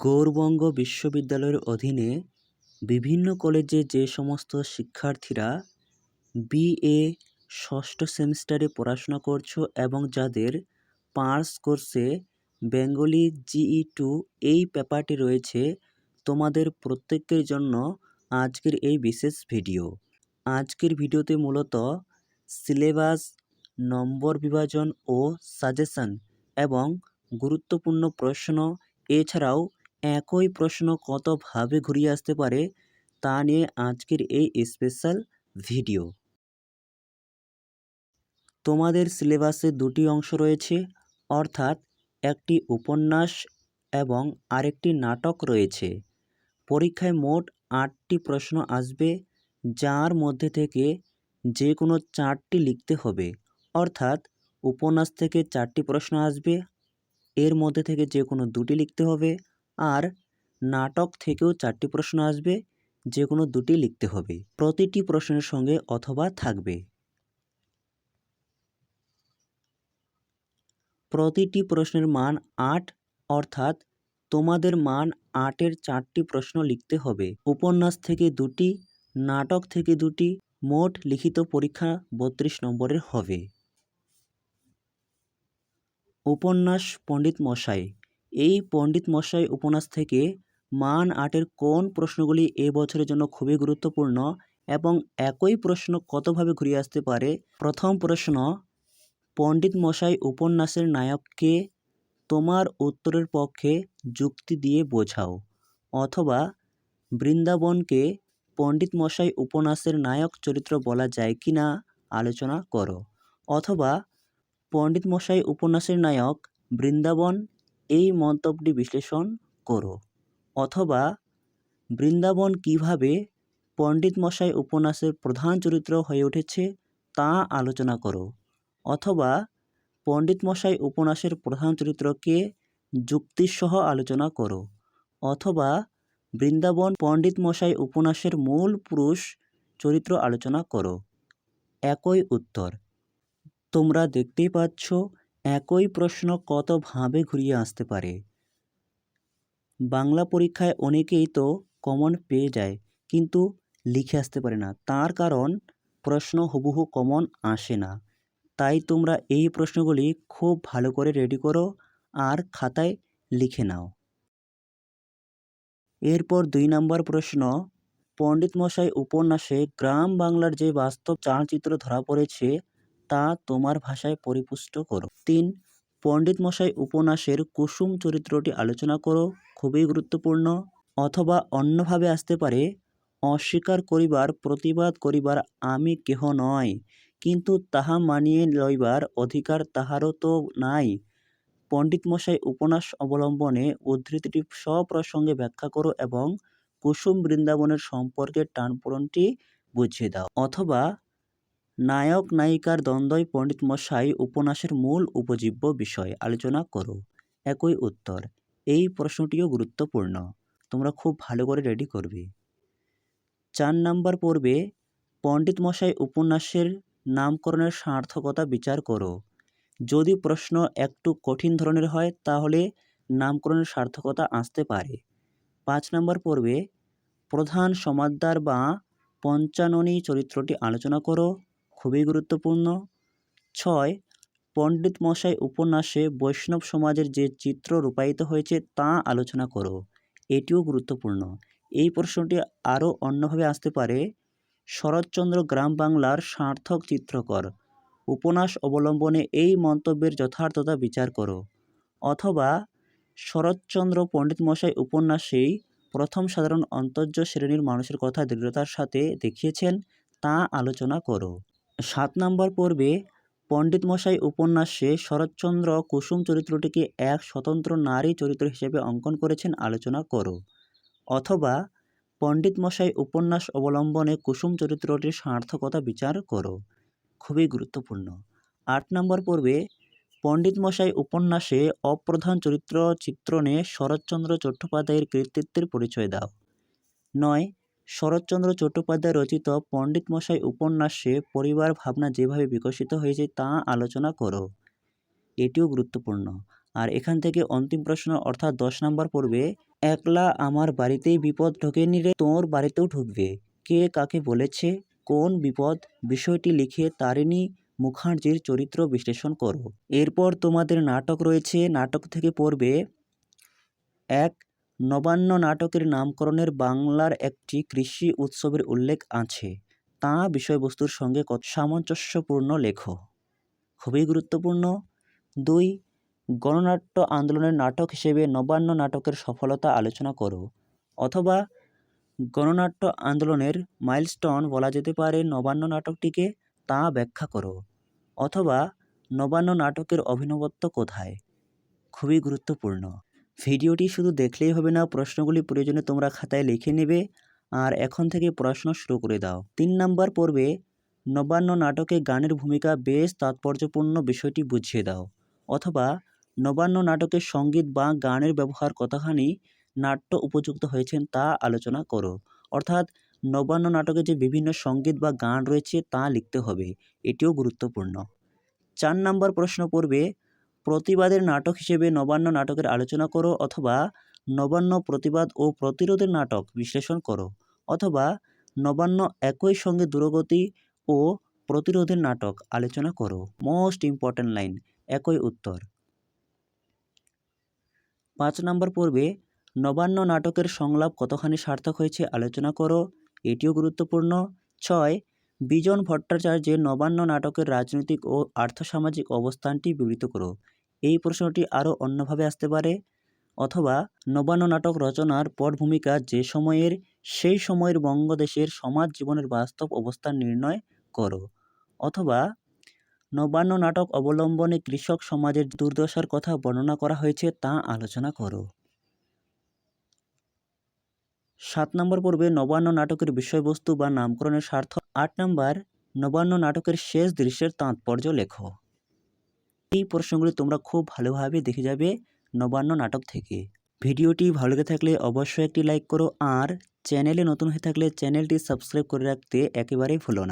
গৌরবঙ্গ বিশ্ববিদ্যালয়ের অধীনে বিভিন্ন কলেজে যে সমস্ত শিক্ষার্থীরা বিএ ষষ্ঠ সেমিস্টারে পড়াশোনা করছ এবং যাদের পার্স কোর্সে বেঙ্গলি জিই টু এই পেপারটি রয়েছে, তোমাদের প্রত্যেকের জন্য আজকের এই বিশেষ ভিডিও। আজকের ভিডিওতে মূলত সিলেবাস, নম্বর বিভাজন ও সাজেশন এবং গুরুত্বপূর্ণ প্রশ্ন, এছাড়াও একই প্রশ্ন কতভাবে ঘুরিয়ে আসতে পারে তা নিয়ে আজকের এই স্পেশাল ভিডিও তোমাদের সিলেবাসে দুটি অংশ রয়েছে, অর্থাৎ একটি উপন্যাস এবং আরেকটি নাটক রয়েছে। পরীক্ষায় মোট আটটি প্রশ্ন আসবে, যার মধ্যে থেকে যে কোনো চারটি লিখতে হবে। অর্থাৎ উপন্যাস থেকে চারটি প্রশ্ন আসবে, এর মধ্যে থেকে যে কোনো দুটি লিখতে হবে। আর নাটক থেকেও চারটি প্রশ্ন আসবে যে কোনো দুটি লিখতে হবে। প্রতিটি প্রশ্নের সঙ্গে অথবা থাকবে। প্রতিটি প্রশ্নের মান আট, অর্থাৎ তোমাদের মান আটের চারটি প্রশ্ন লিখতে হবে। উপন্যাস থেকে দুটি, নাটক থেকে দুটি, মোট লিখিত পরীক্ষা বত্রিশ নম্বরের হবে। উপন্যাস পণ্ডিত মশাই এই পণ্ডিত মশাই উপন্যাস থেকে মান আটের কোন প্রশ্নগুলি এ বছরের জন্য খুবই গুরুত্বপূর্ণ এবং একই প্রশ্ন কতভাবে ঘুরে আসতে পারে? প্রথম প্রশ্ন, পণ্ডিত মশাই উপন্যাসের নায়ককে তোমার উত্তরের পক্ষে যুক্তি দিয়ে বোঝাও অথবা বৃন্দাবনকে পণ্ডিত মশাই উপন্যাসের নায়ক চরিত্র বলা যায় কি না আলোচনা করো অথবা পণ্ডিত মশাই উপন্যাসের নায়ক বৃন্দাবন এই মন্তব্যটি বিশ্লেষণ করো। অথবা বৃন্দাবন কীভাবে পণ্ডিত মশাই উপন্যাসের প্রধান চরিত্র হয়ে উঠেছে তা আলোচনা করো। অথবা পণ্ডিত মশাই উপন্যাসের প্রধান চরিত্রকে যুক্তিসহ আলোচনা করো। অথবা বৃন্দাবন পণ্ডিত মশাই উপন্যাসের মূল পুরুষ চরিত্র আলোচনা করো। একই উত্তর। তোমরা দেখতেই পাচ্ছ একই প্রশ্ন কতভাবে ঘুরিয়ে আসতে পারে? বাংলা পরীক্ষায় অনেকেই তো কমন পেয়ে যায়, কিন্তু লিখে আসতে পারে না। তার কারণ প্রশ্ন হুবহু কমন আসে না। তাই তোমরা এই প্রশ্নগুলি খুব ভালো করে রেডি করো আর খাতায় লিখে নাও। এরপর দুই নম্বর প্রশ্ন পণ্ডিত মশাই উপন্যাসে গ্রাম বাংলার যে বাস্তব চালচিত্র ধরা পড়েছে তা তোমার ভাষায় পরিপুষ্ট করো। তিন পণ্ডিত মশাই উপন্যাসের কুসুম চরিত্রটি আলোচনা করো, খুবই গুরুত্বপূর্ণ, অথবা অন্যভাবে আসতে পারে, অস্বীকার করিবার, প্রতিবাদ করিবার আমি কেহ নয় কিন্তু তাহা মানিয়ে লইবার অধিকার তাহারও তো নাই। পণ্ডিত মশাই উপন্যাস অবলম্বনে উদ্ধৃতিটি সপ্রসঙ্গে ব্যাখ্যা করো এবং কুসুম বৃন্দাবনের সম্পর্কের টানপূরণটি বুঝিয়ে দাও। অথবা নায়ক, নায়িকার দ্বন্দ্বই পণ্ডিত মশাই উপন্যাসের মূল উপজীব্য বিষয়। আলোচনা করো। একই উত্তর। এই প্রশ্নটিও গুরুত্বপূর্ণ। তোমরা খুব ভালো করে রেডি করবে। চার নাম্বার পর্বে পণ্ডিত মশাই উপন্যাসের নামকরণের সার্থকতা বিচার করো। যদি প্রশ্ন একটু কঠিন ধরনের হয়, তাহলে নামকরণের সার্থকতা আসতে পারে। পাঁচ নম্বর পর্বে প্রধান সমাদ্দার বা পঞ্চাননী চরিত্রটি আলোচনা করো। খুবই গুরুত্বপূর্ণ। ছয়, পণ্ডিত মশাই উপন্যাসে বৈষ্ণব সমাজের যে চিত্র রূপায়িত হয়েছে তা আলোচনা করো। এটিও গুরুত্বপূর্ণ। এই প্রশ্নটি আরও অন্যভাবে আসতে পারে। শরৎচন্দ্র গ্রাম বাংলার সার্থক চিত্রকর। উপন্যাস অবলম্বনে এই মন্তব্যের যথার্থতা বিচার করো। অথবা, শরৎচন্দ্র পণ্ডিত মশাই উপন্যাসেই প্রথম সাধারণ অন্তর্য শ্রেণির মানুষের কথা দৃঢ়তার সাথে দেখিয়েছেন তা আলোচনা করো। সাত নম্বর পর্বে পণ্ডিত মশাই উপন্যাসে শরৎচন্দ্র কুসুম চরিত্রটিকে এক স্বতন্ত্র নারী চরিত্র হিসেবে অঙ্কন করেছেন আলোচনা করো। অথবা পণ্ডিত মশাই উপন্যাস অবলম্বনে কুসুম চরিত্রটির সার্থকতা বিচার করো। খুবই গুরুত্বপূর্ণ। আট নম্বর পর্বে পণ্ডিত মশাই উপন্যাসে অপ্রধান চরিত্র চিত্রণে শরৎচন্দ্র চট্টোপাধ্যায়ের কৃতিত্বের পরিচয় দাও। নয় শরৎচন্দ্র চট্টোপাধ্যায় রচিত পণ্ডিত মশাই উপন্যাসে পরিবার ভাবনা যেভাবে বিকশিত হয়েছে তা আলোচনা করো। এটিও গুরুত্বপূর্ণ। আর এখান থেকে অন্তিম প্রশ্ন, অর্থাৎ দশ নম্বর পড়বে একলা আমার বাড়িতেই বিপদ ঢোকেনি রে, তোর বাড়িতেও ঢুকবে। কে কাকে বলেছে? কোন বিপদ? বিষয়টি লিখে তারিণী মুখার্জির চরিত্র বিশ্লেষণ করো। এরপর তোমাদের নাটক রয়েছে। নাটক থেকে পড়বে, এক নবান্ন নাটকের নামকরণের বাংলার একটি কৃষি উৎসবের উল্লেখ আছে। তা বিষয়বস্তুর সঙ্গে কত সামঞ্জস্যপূর্ণ লেখো। খুবই গুরুত্বপূর্ণ। দুই, গণনাট্য আন্দোলনের নাটক হিসেবে নবান্ন নাটকের সফলতা আলোচনা করো। অথবা, গণনাট্য আন্দোলনের মাইলস্টোন বলা যেতে পারে নবান্ন নাটকটিকে তা ব্যাখ্যা করো। অথবা, নবান্ন নাটকের অভিনবত্ব কোথায়? খুবই গুরুত্বপূর্ণ। ভিডিওটি শুধু দেখলেই হবে না, প্রশ্নগুলি প্রয়োজনে তোমরা খাতায় লিখে নেবে। আর এখন থেকে প্রশ্ন শুরু করে দাও। তিন নাম্বার পর্বে, নবান্ন নাটকে গানের ভূমিকা বেশ তাৎপর্যপূর্ণ বিষয়টি বুঝিয়ে দাও। অথবা, নবান্ন নাটকে সংগীত বা গানের ব্যবহার কতখানি নাট্য উপযুক্ত হয়েছেন তা আলোচনা করো। অর্থাৎ, নবান্ন নাটকে যে বিভিন্ন সংগীত বা গান রয়েছে তা লিখতে হবে, এটিও গুরুত্বপূর্ণ। চার নম্বর প্রশ্ন পড়বে প্রতিবাদের নাটক হিসেবে নবান্ন নাটকের আলোচনা করো অথবা নবান্ন প্রতিবাদ ও প্রতিরোধের নাটক বিশ্লেষণ করো অথবা নবান্ন একই সঙ্গে দূরগতি ও প্রতিরোধের নাটক আলোচনা করো। মোস্ট ইম্পর্ট্যান্ট লাইন, একই উত্তর। পাঁচ নম্বর পর্বে নবান্ন নাটকের সংলাপ কতখানি সার্থক হয়েছে আলোচনা করো, এটিও গুরুত্বপূর্ণ। ছয় বিজন ভট্টাচার্যের নবান্ন নাটকের রাজনৈতিক ও আর্থসামাজিক অবস্থানটি বিবৃত করো। এই প্রশ্নটি আরও অন্যভাবে আসতে পারে, অথবা নবান্ন নাটক রচনার পটভূমিকা যে সময়ের, সেই সময়ের বঙ্গদেশের সমাজ জীবনের বাস্তব অবস্থান নির্ণয় করো, অথবা নবান্ন নাটক অবলম্বনে কৃষক সমাজের দুর্দশার কথা বর্ণনা করা হয়েছে তা আলোচনা করো। সাত নম্বর পর্বে নবান্ন নাটকের বিষয়বস্তু বা নামকরণের স্বার্থ। আট নম্বর, নবান্ন নাটকের শেষ দৃশ্যের তাৎপর্য লেখো। এই প্রশ্নগুলি তোমরা খুব ভালোভাবে দেখে যাবে নবান্ন নাটক থেকে। ভিডিওটি ভালো লেগে থাকলে অবশ্যই একটি লাইক করো আর চ্যানেলে নতুন হয়ে থাকলে চ্যানেলটি সাবস্ক্রাইব করে রাখতে একেবারেই ভুলো না।